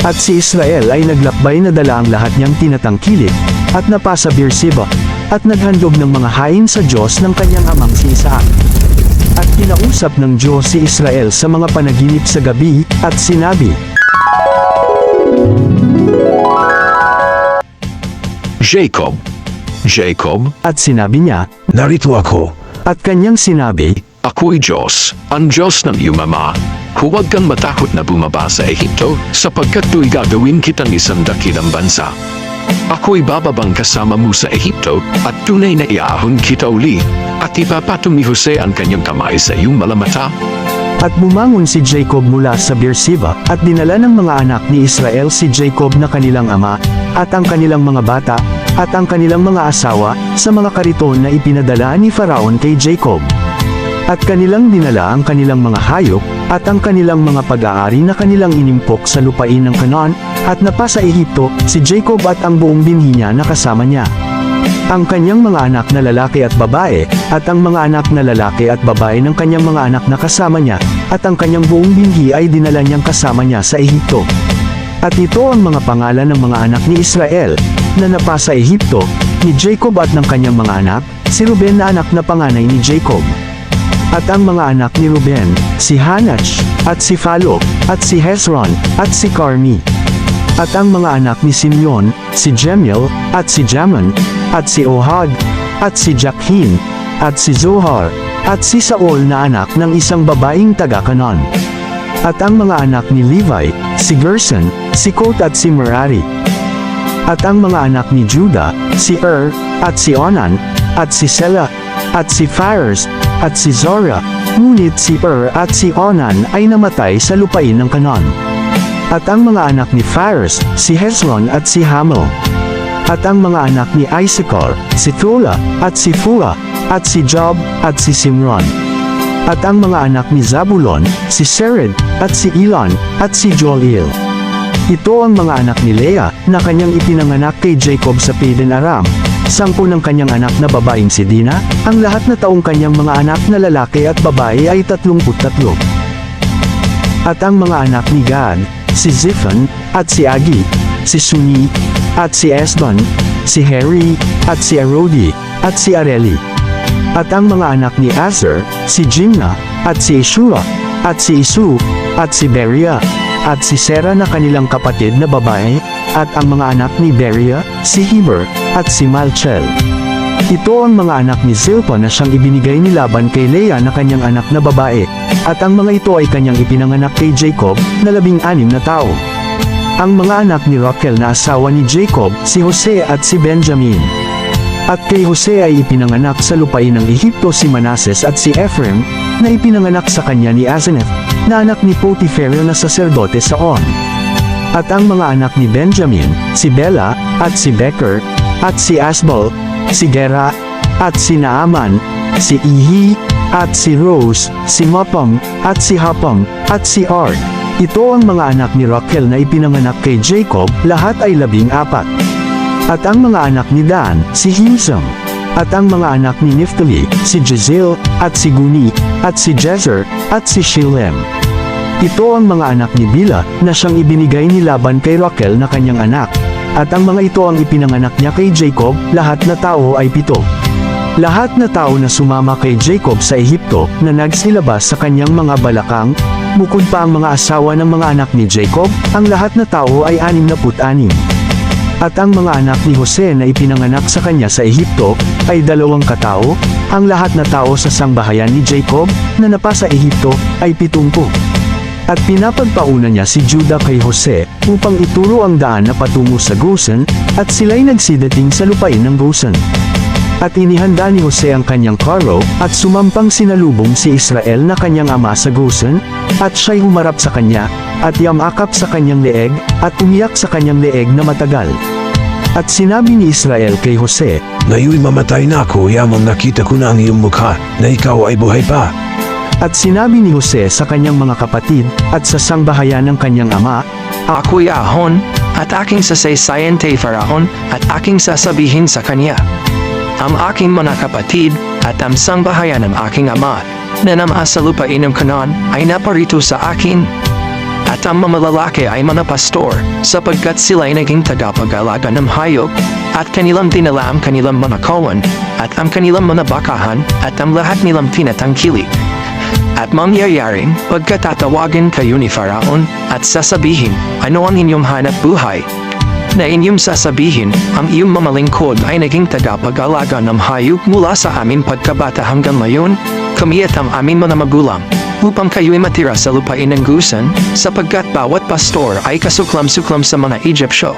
At si Israel ay naglakbay na dala ang lahat niyang tinatangkilik, at napasa Beersheba, at naghandog ng mga hain sa Diyos ng kanyang amang si Isaac. At kinausap ng Diyos si Israel sa mga panaginip sa gabi, at sinabi, Jacob. Jacob, at sinabi niya, Narito ako. at kanyang sinabi, ako'y Diyos, ang Diyos ng iyong ama. Huwag kang matakot na bumaba sa Ehipto, sapagkat to'y gagawin kitang isang dakilang bansa. Ako'y bababang kasama mo sa Ehipto, at tunay na iahon kita uli, at ipapatong ni Jose ang kanyang kamay sa iyong malamata. At bumangon si Jacob mula sa Beersheba, at dinala ng mga anak ni Israel si Jacob na kanilang ama, at ang kanilang mga bata, at ang kanilang mga asawa, sa mga kariton na ipinadala ni Faraon kay Jacob. At kanilang dinala ang kanilang mga hayop, at ang kanilang mga pag-aari na kanilang inimpok sa lupain ng Canaan, at napasa Ehipto, si Jacob at ang buong binhi niya na kasama niya. Ang kanyang mga anak na lalaki at babae, at ang mga anak na lalaki at babae ng kanyang mga anak na kasama niya, at ang kanyang buong binhi ay dinala niyang kasama niya sa Ehipto. At ito ang mga pangalan ng mga anak ni Israel, na napasa Ehipto, ni Jacob at ng kanyang mga anak, si Ruben na anak na panganay ni Jacob. At ang mga anak ni Ruben, si Hanach, at si Phalo, at si Hezron, at si Carmi. At ang mga anak ni Simeon, si Jemiel, at si Jaman, at si Ohad, at si Jakhin, at si Zohar, at si Saul na anak ng isang babaeng taga-Kanan. At ang mga anak ni Levi, si Gerson, si Kot at si Merari. At ang mga anak ni Judah, si Er, at si Onan, at si Sela, at si Phares, at si Zora, ngunit si Er at si Onan ay namatay sa lupain ng Kanan. At ang mga anak ni Phares, si Hezron at si Hamel. At ang mga anak ni Issachar, si Thula, at si Fua, at si Job, at si Simron. At ang mga anak ni Zabulon, si Sered, at si Elon, at si Joel. Ito ang mga anak ni Leah, na kanyang ipinanganak kay Jacob sa Padan Aram. Sampu ng kanyang anak na babaeng si Dina, ang lahat na taong kanyang mga anak na lalaki at babae ay 33. At ang mga anak ni Gad, si Ziphon, at si Agi, si Suni, at si Esbon, si Heri, at si Arodi, at si Areli. At ang mga anak ni Azer, si Jimna, at si Ishua, at si Isu, at si Beria, at si Sera na kanilang kapatid na babae, at ang mga anak ni Beria, si Heber, at si Malchel. Ito ang mga anak ni Zilpa na siyang ibinigay ni Laban kay Leah na kanyang anak na babae, at ang mga ito ay kanyang ipinanganak kay Jacob, na labing-anim na tao. Ang mga anak ni Rachel na asawa ni Jacob, si Jose at si Benjamin. At kay Jose ay ipinanganak sa lupain ng Ehipto si Manases at si Ephraim, na ipinanganak sa kanya ni Aseneth, na anak ni Potiphera na saserdote sa On. At ang mga anak ni Benjamin, si Bela, at si Becker, at si Asbel, si Gera, at si Naaman, si Ihi, at si Rose, si Mapam, at si Hapam, at si Ard. Ito ang mga anak ni Rachel na ipinanganak kay Jacob, lahat ay labing apat. At ang mga anak ni Dan, si Himsam. At ang mga anak ni Naphtali, si Jezeel, at si Guni, at si Jezer, at si Shilem. Ito ang mga anak ni Bila, na siyang ibinigay ni Laban kay Rachel na kanyang anak. At ang mga ito ang ipinanganak niya kay Jacob, lahat na tao ay pito. Lahat na tao na sumama kay Jacob sa Ehipto, na nagsilabas sa kanyang mga balakang, bukod pa ang mga asawa ng mga anak ni Jacob, ang lahat na tao ay anim na put-anim. At ang mga anak ni Jose na ipinanganak sa kanya sa Ehipto, ay dalawang katao, ang lahat na tao sa sangbahayan ni Jacob, na napasa Ehipto, ay pitumpu. At pinapagpauna niya si Judah kay Jose, upang ituro ang daan na patungo sa Gosen, at sila'y nagsidating sa lupain ng Gosen. At inihanda ni Jose ang kanyang karo, at sumampang sinalubong si Israel na kanyang ama sa Gosen, at siya'y humarap sa kanya, at yamakap sa kanyang leeg, at umiyak sa kanyang leeg na matagal. At sinabi ni Israel kay Jose, Ngayon'y mamatay na ako, yamang nakita ko na ang iyong mukha, na ikaw ay buhay pa. at sinabi ni Jose sa kanyang mga kapatid, at sa sangbahayan ng kanyang ama, Ako'y ahon, at aking sasaysayan kay Faraon, at aking sasabihin sa kanya. Ang aking mga kapatid, at ang sangbahayan ng aking ama, na namasa lupain ng kanon, ay naparito sa akin. At ang mga lalaki ay mga pastor, sapagkat sila ay naging tagapag-alaga ng hayop, at kanilang dinala ang kanilang mga kawan, at ang kanilang mga bakahan, at ang lahat nilang tinatangkili. At mangyayaring, pagkatatawagin kayo ni Faraon, at sasabihin, ano ang inyong hanap buhay? Na inyong sasabihin, ang iyong mamalingkod ay naging tagapag-alaga ng hayop mula sa amin pagkabata hanggang ngayon, kami at ang aming mga magulang, upang kayo'y matira sa lupain ng gusan, sapagkat bawat pastor ay kasuklam-suklam sa mga Egyptyo.